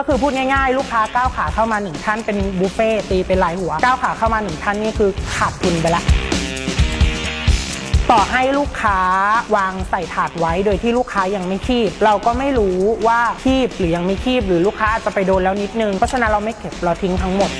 ก็คือพูดง่ายๆ ลูกค้าก้าวขาเข้ามาหนึ่งท่านเป็นบุฟเฟ่ตีเป็นลายหัวก้าวขาเข้ามาหนึ่งท่านนี่คือขาดทุนไปละต่อให้ลูกค้าวางใส่ถาดไว้โดยที่ลูกค้ายังไม่คีบ เราก็ไม่รู้ว่าคีบหรือยังไม่คีบ หรือลูกค้าอาจจะไปโดนแล้วนิดนึงเพราะฉะนั้นเราไม่เก็บเราทิ้งทั้งหมด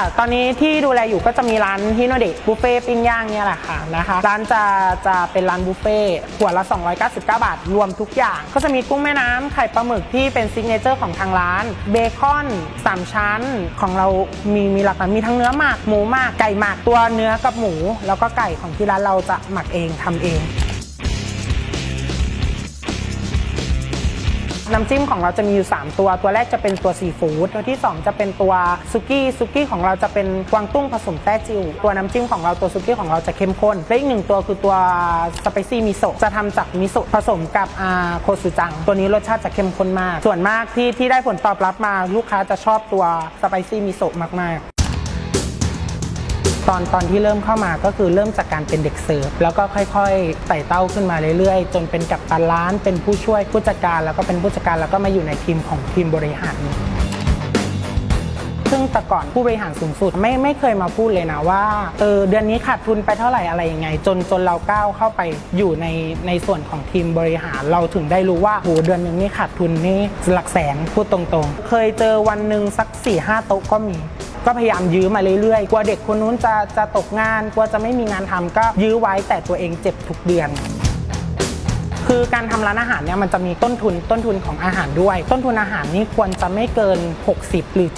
ค่ะ ตอนนี้ที่ดูแลอยู่ก็จะมีร้านฮิโนเดะบุฟเฟ่ปิ้งย่างเนี่ยแหละค่ะนะคะ ร้านจะจะเป็นร้านบุฟเฟ่หัวละ 299 บาท รวมทุกอย่าง ก็จะมีกุ้งแม่น้ำไข่ปลาหมึกที่เป็นซิกเนเจอร์ของทางร้าน เบคอน 3 ชั้นของเรามีมีหลากหลายมีทั้งเนื้อหมักหมูหมักไก่หมักตัวเนื้อกับหมู แล้วก็ไก่ของที่ร้านเราจะหมักเองทำเอง น้ำจิ้มของเราจะมีอยู่ 3 ตัว ตัวแรกจะเป็นตัวซีฟู้ดตัวที่ 2 จะเป็นตัวซุกี้ซุกี้ของเราจะเป็นกวางตุ้งผสมแต้จิวตัวน้ำจิ้มของเราตัวซุกี้ของเราจะเข้มข้นและอีกหนึ่งตัวคือตัวสไปซี่มิโซะจะทำจากมิโซะผสมกับอาโคซูจัง ตัวนี้รสชาติจะเข้มข้นมาก ส่วนมากที่ที่ได้ผลตอบรับมาลูกค้าจะชอบตัวสไปซี่มิโซะมากๆ ตอนตอนที่เริ่มเข้ามาก็คือเริ่มจากการเป็นเด็กเสิร์ฟแล้วก็ค่อยๆไต่เต้าขึ้นมาเรื่อยๆ จนเป็นกัปตันร้านเป็นผู้ช่วยผู้จัดการ แล้วก็เป็นผู้จัดการแล้วก็มาอยู่ในทีมของทีมบริหารซึ่งแต่ก่อนผู้บริหารสูงสุดไม่ไม่เคยมาพูดเลยนะว่าเออเดือนนี้ขาดทุนไปเท่าไหร่อะไรยังไง จนจนเราก้าวเข้าไปอยู่ในในส่วนของทีมบริหารเราถึงได้รู้ว่าโหเดือนหนึ่งนี่ขาดทุนนี่หลักแสนพูดตรงๆ เคยเจอวันหนึ่งสัก4ี่ห้าโต๊ะก็มี ก็พยายามยื้อมาเรื่อยๆ กลัวเด็กคนนู้นจะจะตกงาน กลัวจะไม่มีงานทำก็ยื้อไว้แต่ตัวเองเจ็บทุกเดือน คือการทำร้านอาหารเนี่ยมันจะมีต้นทุนต้นทุนของอาหารด้วย ต้นทุนอาหารนี่ควรจะไม่เกิน 60 หรือ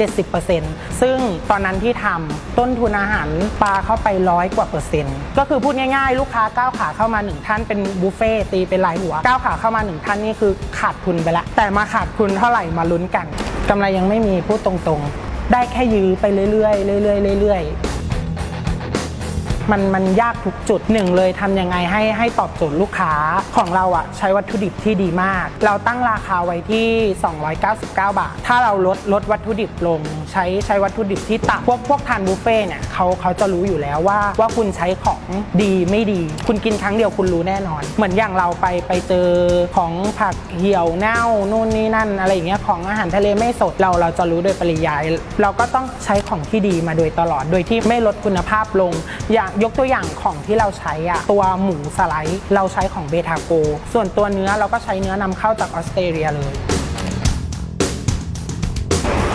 70%ซึ่งตอนนั้นที่ทำต้นทุนอาหารปลาเข้าไปร้อยกว่าเปอร์เซ็นต์ก็คือพูดง่ายๆ ลูกค้าก้าวขาเข้ามาหนึ่งท่านเป็นบุฟเฟ่ตีเป็นรายหัวก้าวขาเข้ามาหนึ่งท่านนี่คือขาดทุนไปละแต่มาขาดทุนเท่าไหร่มาลุ้นกันกำไรยังไม่มีพูดตรงๆ ได้แค่ยื้อไปเรื่อยๆเรื่อยๆเรื่อยๆ มันมันยากทุกจุดหนึ่งเลยทำยังไงให้ให้ตอบโจทย์ลูกค้าของเราอะใช้วัตถุดิบที่ดีมาก เราตั้งราคาไว้ที่ 299 บาท ถ้าเราลดลดวัตถุดิบลง ใช้ใช้วัตถุดิบที่ต่ำพวกพวกทานบุฟเฟ่เนี่ยเขาเขาจะรู้อยู่แล้วว่าว่าคุณใช้ของดีไม่ดี คุณกินครั้งเดียวคุณรู้แน่นอน เหมือนอย่างเราไปไปเจอของผักเหี่ยวเน่านู่นนี่นั่น อะไรอย่างเงี้ยของอาหารทะเลไม่สดเราเราจะรู้โดยปริยาย เราก็ต้องใช้ของที่ดีมาโดยตลอดโดยที่ไม่ลดคุณภาพลงอย่างยกตัวอย่างของที่เราใช้อะตัวหมูสไลด์ เราใช้ของเบทาโก ส่วนตัวเนื้อเราก็ใช้เนื้อนำเข้าจากออสเตรเลียเลย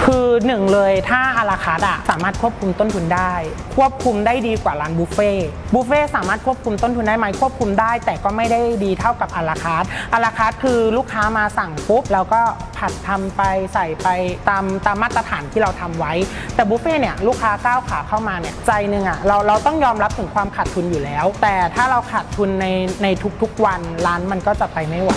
คือหนึ่งเลยถ้าอาราคาร์ดอะสามารถควบคุมต้นทุนได้ ควบคุมได้ดีกว่าร้านบุฟเฟ่บุฟเฟ่สามารถควบคุมต้นทุนได้ไหมควบคุมได้ แต่ก็ไม่ได้ดีเท่ากับอาราคาร์ดอาราคาร์ดคือลูกค้ามาสั่งปุ๊บเราก็ผัดทำไปใส่ไปตามตามมาตรฐานที่เราทำไว้ แต่บุฟเฟ่เนี่ยลูกค้าก้าวขาเข้ามาเนี่ยใจหนึ่งอะเราเราต้องยอมรับถึงความขาดทุนอยู่แล้ว แต่ถ้าเราขาดทุนในในทุกๆวันร้านมันก็จะไปไม่ไหว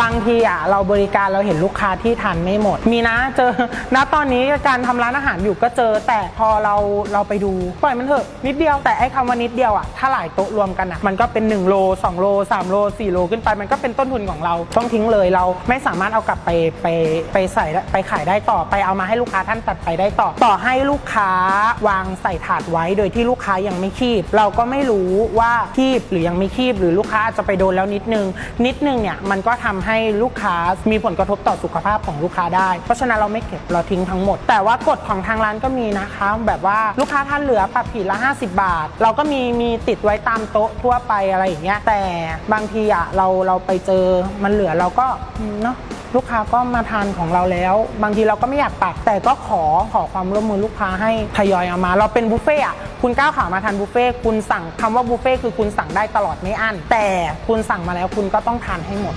บางทีอะเราบริการเราเห็นลูกค้าที่ทานไม่หมด มีนะเจอณตอนนี้การทำร้านอาหารอยู่ก็เจอ แต่พอเราเราไปดูปล่อยมันเถอะนิดเดียวแต่ไอ้คำว่านิดเดียวอะถ้าหลายโต๊ะรวมกันอะมันก็เป็น1โล2โล3โล4โลขึ้นไปมันก็เป็นต้นทุนของเราต้องทิ้งเลยเราไม่สามารถเอากลับไปไปไปใส่ไปขายได้ต่อไปเอามาให้ลูกค้าท่านตัดไปได้ต่อ ต่อให้ลูกค้าวางใส่ถาดไว้โดยที่ลูกค้ายังไม่คีบ เราก็ไม่รู้ว่าคีบหรือยังไม่คีบหรือลูกค้าอาจจะไปโดนแล้วนิดนึงนิดนึงเนี่ยมันก็ทำให้ลูกค้ามีผลกระทบต่อสุขภาพของลูกค้าได้ เพราะฉะนั้นเราไม่เก็บเราทิ้งทั้งหมด แต่ว่ากฎของทางร้านก็มีนะคะ แบบว่าลูกค้าท่านเหลือปรับผิดละ 50 บาท เราก็มีมีติดไว้ตามโต๊ะทั่วไปอะไรอย่างเงี้ยแต่บางทีอะเราเราไปเจอมันเหลือเราก็เนาะลูกค้าก็มาทานของเราแล้ว บางทีเราก็ไม่อยากปัก แต่ก็ขอขอความร่วมมือลูกค้าให้ทยอยเอามา เราเป็นบุฟเฟ่อะคุณก้าวขามาทานบุฟเฟ่คุณสั่งคำว่าบุฟเฟ่คือคุณสั่งได้ตลอดไม่อั้นแต่คุณสั่งมาแล้วคุณก็ต้องทานให้หมด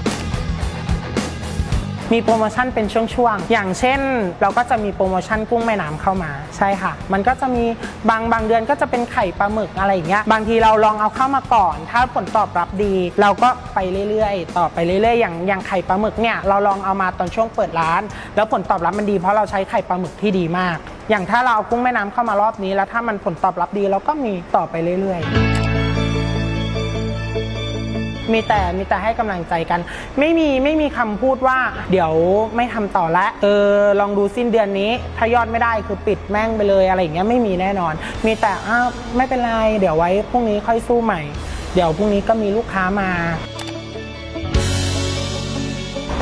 มีโปรโมชั่นเป็นช่วงๆ อย่างเช่น เราก็จะมีโปรโมชั่นกุ้งแม่น้ำเข้ามาใช่ค่ะ มันก็จะมีบางบางเดือนก็จะเป็นไข่ปลาหมึกอะไรอย่างเงี้ยบางทีเราลองเอาเข้ามาก่อน ถ้าผลตอบรับดี เราก็ไปเรื่อยๆ ต่อไปเรื่อยๆ อย่างอย่างไข่ปลาหมึกเนี่ยเราลองเอามาตอนช่วงเปิดร้าน แล้วผลตอบรับมันดีเพราะเราใช้ไข่ปลาหมึกที่ดีมาก อย่างถ้าเราเอากุ้งแม่น้ำเข้ามารอบนี้ แล้วถ้ามันผลตอบรับดีเราก็มีต่อไปเรื่อยๆ มีแต่มีแต่ให้กำลังใจกัน ไม่มีไม่มีคำพูดว่า เดี๋ยวไม่ทำต่อละเออลองดูสิ้นเดือนนี้ ถ้ายอดไม่ได้คือปิดแม่งไปเลยอะไรอย่างเงี้ยไม่มีแน่นอน มีแต่อ้าวไม่เป็นไรเดี๋ยวไว้พรุ่งนี้ค่อยสู้ใหม่ เดี๋ยวพรุ่งนี้ก็มีลูกค้ามา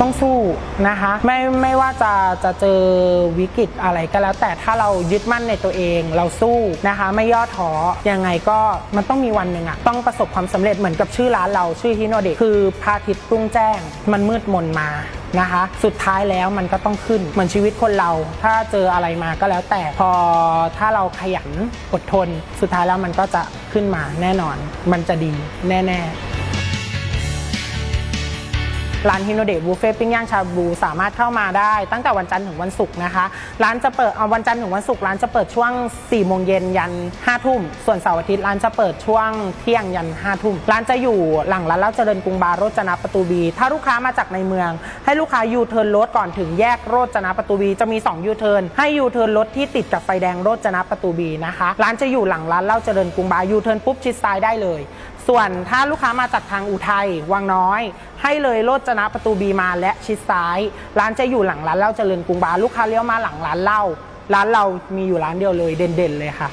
ต้องสู้นะคะ ไม่ไม่ว่าจะจะเจอวิกฤตอะไรก็แล้ว แต่ถ้าเรายึดมั่นในตัวเองเราสู้นะคะ ไม่ย่อท้อยังไงก็มันต้องมีวันหนึ่งอะต้องประสบความสำเร็จเหมือนกับชื่อร้านเราชื่อฮิโนเดะคือพระอาทิตย์รุ่งแจ้ง มันมืดมนมานะคะ สุดท้ายแล้วมันก็ต้องขึ้นเหมือนชีวิตคนเรา ถ้าเจออะไรมาก็แล้ว แต่พอถ้าเราขยันอดทน สุดท้ายแล้วมันก็จะขึ้นมาแน่นอน มันจะดีแน่ ๆ ร้านฮิโนเดะบุฟเฟ่ปิ้งย่างชาบูสามารถเข้ามาได้ ตั้งแต่วันจันทร์ถึงวันศุกร์นะคะ ร้านจะเปิดเอาวันจันทร์ถึงวันศุกร์ร้านจะเปิดช่วง4โมงเย็นยัน5ทุ่ม ส่วนเสาร์อาทิตย์ร้านจะเปิดช่วงเที่ยงยัน5ทุ่ม ร้านจะอยู่หลังร้านเล่าเจริญกรุงบาร์โรจนะประตูบี ถ้าลูกค้ามาจากในเมือง ให้ลูกค้ายูเทิร์นรถก่อนถึงแยกโรจนะประตูบีจะมี2ยูเทิร์นให้ยูเทิร์นรถที่ติดกับไฟแดงโรจนะประตูบีนะคะ ร้านจะอยู่หลังร้านเล่าเจริญกรุงบาร์ยูเทิร์นปุ๊บชิดซ้ายได้เลย ส่วนถ้าลูกค้ามาจากทางอุทัยวังน้อย ให้เลยโรจนะประตูบีมาและชิดซ้าย ร้านจะอยู่หลังร้านเหล้าเจริญกรุงบาลูกค้าเลี้ยวมาหลังร้านเหล้าร้านเรามีอยู่ร้านเดียวเลยเด่นๆเลยค่ะ